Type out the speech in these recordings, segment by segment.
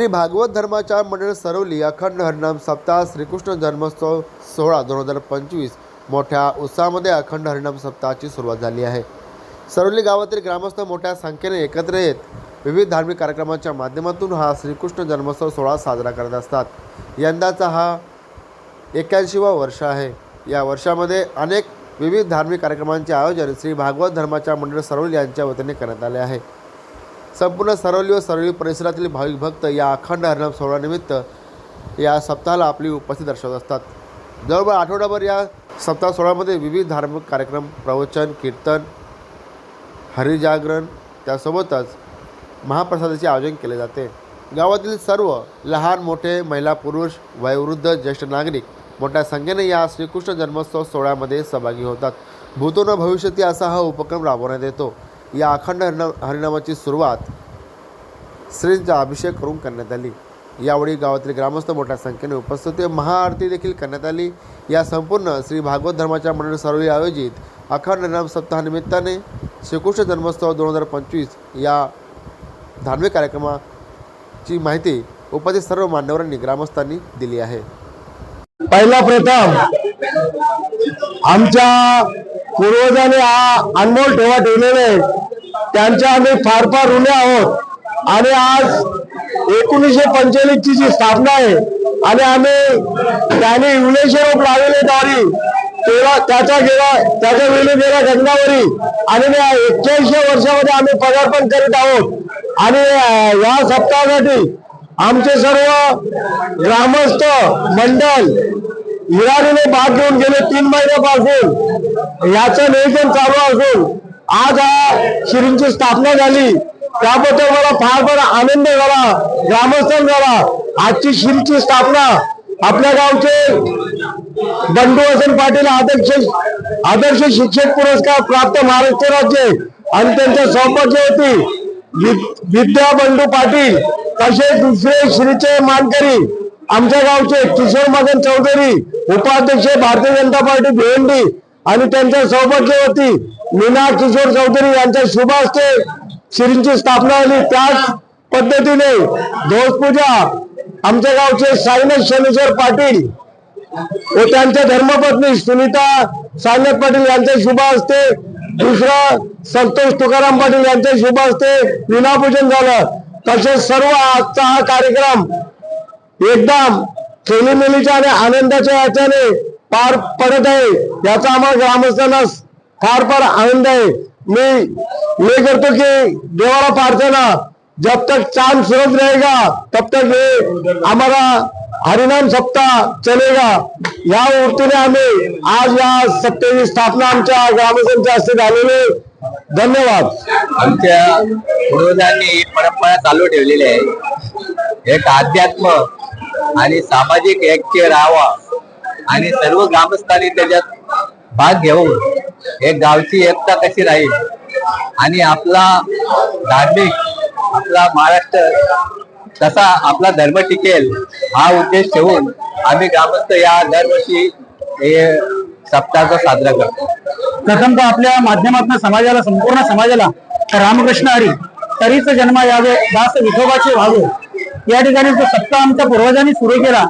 श्री भागवत धर्माच्या मंडळ सरवली अखंड हरिनाम सप्ताह श्रीकृष्ण जन्मोत्सव सोहळा दोन हजार पंचवीस. मोठ्या उत्साहामध्ये अखंड हरिनाम सप्ताहाची सुरुवात झाली आहे. सरवली गावातील ग्रामस्थ मोठ्या संख्येने एकत्र येत विविध धार्मिक कार्यक्रमांच्या माध्यमातून हा श्रीकृष्ण जन्मोत्सव सोहळा साजरा करत असतात. यंदाचा हा एक्क्याऐंशीवा वर्ष आहे. या वर्षामध्ये अनेक विविध धार्मिक कार्यक्रमांचे आयोजन श्री भागवत धर्माच्या मंडळ सरवली यांच्या वतीने करण्यात आले आहे. संपूर्ण सरवली व सरवली परिसरातील भाविक भक्त या अखंड हरिनाम सोहळ्यानिमित्त या सप्ताहाला आपली उपस्थिती दर्शवत असतात. जवळपास आठवडाभर या सप्ताह सोहळ्यामध्ये विविध धार्मिक कार्यक्रम प्रवचन कीर्तन हरिजागरण त्यासोबतच महाप्रसादाचे आयोजन केले जाते. गावातील सर्व लहान मोठे महिला पुरुष वयोवृद्ध ज्येष्ठ नागरिक मोठ्या संख्येने या श्रीकृष्ण जन्मोत्सव सोहळ्यामध्ये सहभागी होतात. भूतोनं भविष्यती असा हा उपक्रम राबवण्यात येतो. या अखंड हरिना हरिनामाची सुरुवात श्रींचा अभिषेक करून करण्यात आली. यावेळी गावातील ग्रामस्थ मोठ्या संख्येने उपस्थित महाआरती देखील करण्यात आली. या संपूर्ण श्री भागवत धर्माच्या मंडळ सरळी आयोजित अखंड हरिनाम सप्ताहानिमित्ताने श्रीकृष्ण जन्मोत्सव दोन हजार पंचवीस या धार्मिक कार्यक्रमाची माहिती उपस्थित सर्व मान्यवरांनी ग्रामस्थांनी दिली आहे. पहिला प्रथम आमच्या पूर्वजांनी हा अनमोल ठेवा ठेवलेले आहे. त्यांच्या आम्ही फार फार ऋणे आहोत आणि आज एकोणीसशे पंचेचाळीस ची जी स्थापना आहे आणि आम्ही त्याने युनेश्वर लावलेले द्वारी तेव्हा त्याचा गेला त्याच्या वेळी गेला गंगावरी आणि एक्क्याऐंशी वर्षामध्ये आम्ही पदार्पण करीत आहोत आणि या सप्ताहासाठी आमचे सर्व ग्रामस्थ मंडळ हिरारीने भाग घेऊन गेले तीन महिन्यापासून. याचं नियोजन चालू असून आज श्रींची स्थापना झाली. त्याबद्दल मला फार फार आनंद झाला. ग्रामस्थान झाला. आजची श्रींची स्थापना आपल्या गावचे बंडू हसन पाटील आदर्श आदर्श शिक्षक पुरस्कार प्राप्त महाराष्ट्र राज्य आणि त्यांच्या सौभाग्यवती वि- विद्या बंडू पाटील तसेच दुसरे श्रीचे मानकरी आमच्या गावचे किशोर मदन चौधरी उपाध्यक्ष भारतीय जनता पार्टी भिवंडी आणि त्यांच्या सौभाग्यवती मीना किशोर चौधरी यांच्या शुभ हस्ते श्रींची स्थापना झाली. त्याच पद्धतीने ध्वजपूजा आमच्या गावचे साईनाथ शनेश्वर पाटील व त्यांच्या धर्मपत्नी सुनीता साईनाथ पाटील यांच्या शुभ हस्ते दुसरं संतोष तुकाराम पाटील यांच्या शुभ हस्ते विनापूजन झालं. तसेच सर्व आजचा हा कार्यक्रम एकदम खेलीमेलीच्या आणि आनंदाच्या याच्याने पार पडत आहे. याचा आम्हाला ग्रामस्थांना फार फार आनंद आहे. मी मी करतो की देवाला प्रार्थना. जब तक चांद सूरज रहेगा तब तक हे आम्हाला हरिनाम सप्ताह चलेगा. या वृत्तीने आम्ही आज या सत्तेची स्थापना आमच्या ग्रामस्थांच्या हस्ते झालेली धन्यवाद. आमच्या पूर्वजांनी परंपरा चालू ठेवलेली आहे. एक अध्यात्म आणि सामाजिक ऐक्य राहावा. आणि सर्व ग्रामस्थांनी त्याच्यात भाग घेऊन एक गावची एकता कशी राहील? आणि आपला धार्मिक आपला महाराष्ट्र तसा आपला धर्म टिकेल हा उद्देश ठेवून आम्ही ग्रामस्थ या दरवर्षी हे सप्ताह साजरा करतो. प्रथमतः आपल्या माध्यमातून समाजाला संपूर्ण समाजाला रामकृष्ण हरी तरीच जन्म यावे दास विठोबाचे व्हावे या ठिकाणी जो सप्ताह आमच्या पूर्वजांनी सुरू केला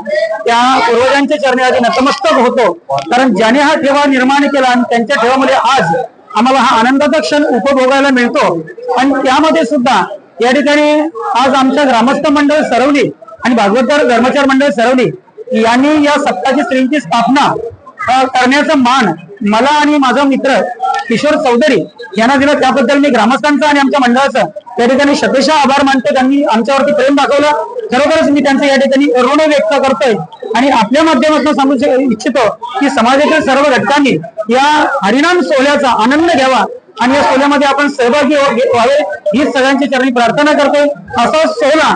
त्या पूर्वजांच्या चरणी आधी नतमस्तक होतो. कारण ज्याने हा ठेवा निर्माण केला आणि त्यांच्या ठेवामध्ये आज आम्हाला हा आनंदाचा क्षण उपभोगायला मिळतो. आणि त्यामध्ये सुद्धा या ठिकाणी आज आमच्या ग्रामस्थ मंडळ सरवली आणि भागवत धर्मचार मंडळ सरवली यांनी या सप्ताहाची स्त्रींची स्थापना करण्याचा मान मला आणि माझा मित्र किशोर चौधरी यांना दिला. त्याबद्दल मी ग्रामस्थांचा आणि आमच्या मंडळाचा त्या ठिकाणी शतेशा आभार मानतो. त्यांनी आमच्यावरती प्रेम दाखवलं. खरोखरच मी त्यांचं या ठिकाणी ऋण व्यक्त करतोय. आणि आपल्या माध्यमातून सांगू इच्छितो की समाजातील सर्व घटकांनी या हरिनाम सोहळ्याचा आनंद घ्यावा. आणि या सोहळ्यामध्ये आपण सहभागी व्हावे. ही सगळ्यांची चरणी प्रार्थना करतोय. असा सोहळा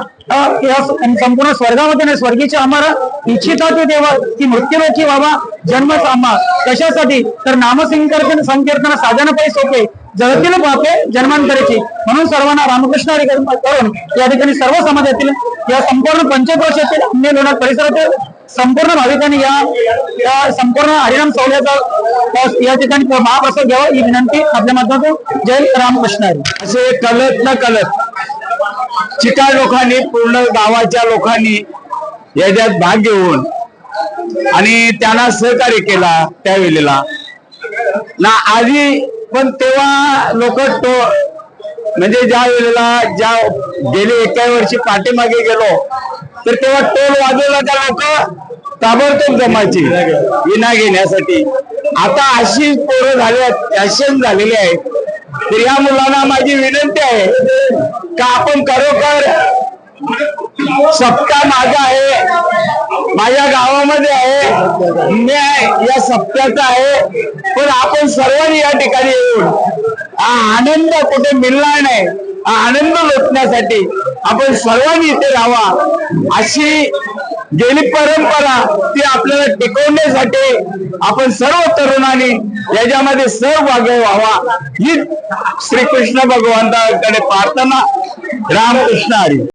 या संपूर्ण स्वर्गामध्ये नाही स्वर्गीच्या आम्हाला इच्छिता ते देवा की मृत्यूलोकी व्हावा जन्म आम्हा. कशासाठी? तर नामसंकीर्तन संकीर्तन साधन पै सोपे. जगतील पापे जन्मांतराची. म्हणून सर्वांना रामकृष्ण हरी करून करून या ठिकाणी सर्व समाजातील या संपूर्ण पंचक्रोशातील अन्य लोणार परिसरातील संपूर्ण भाविकांनी या या संपूर्ण हरिराम सौल्याचा या ठिकाणी महाप्रसाद घ्यावा ही विनंती आपल्या माध्यमातून. जय रामकृष्ण हरी. असे कलत न कलत चिका लोकांनी पूर्ण गावाच्या लोकांनी याच्यात भाग घेऊन आणि त्यांना सहकार्य केला त्यावेळेला. ना आधी पण तेव्हा लोक तो म्हणजे ज्या वेळेला ज्या गेले एका वर्षी पाठीमागे गेलो तर तेव्हा टोल वाजवला त्या लोक ताबडतोब जमायची विना घेण्यासाठी. आता अशी पोरं झाली फॅशन झालेली आहेत तर या मुलांना माझी विनंती आहे का आपण खरोखर सप्ताह माझा आहे माझ्या गावामध्ये आहे. न्याय या सप्त्याचा आहे. पण आपण सर्वांनी या ठिकाणी येऊन हा आनंद कुठे मिळणार नाही हा आनंद लोटण्यासाठी आपण सर्वांनी इथे राहावा. अशी गेली परंपरा ती आपल्याला टिकवण्यासाठी आपण सर्व तरुणांनी याच्यामध्ये सहभागी व्हावा. ही श्रीकृष्ण भगवंताकडे प्रार्थना. रामकृष्ण हरी.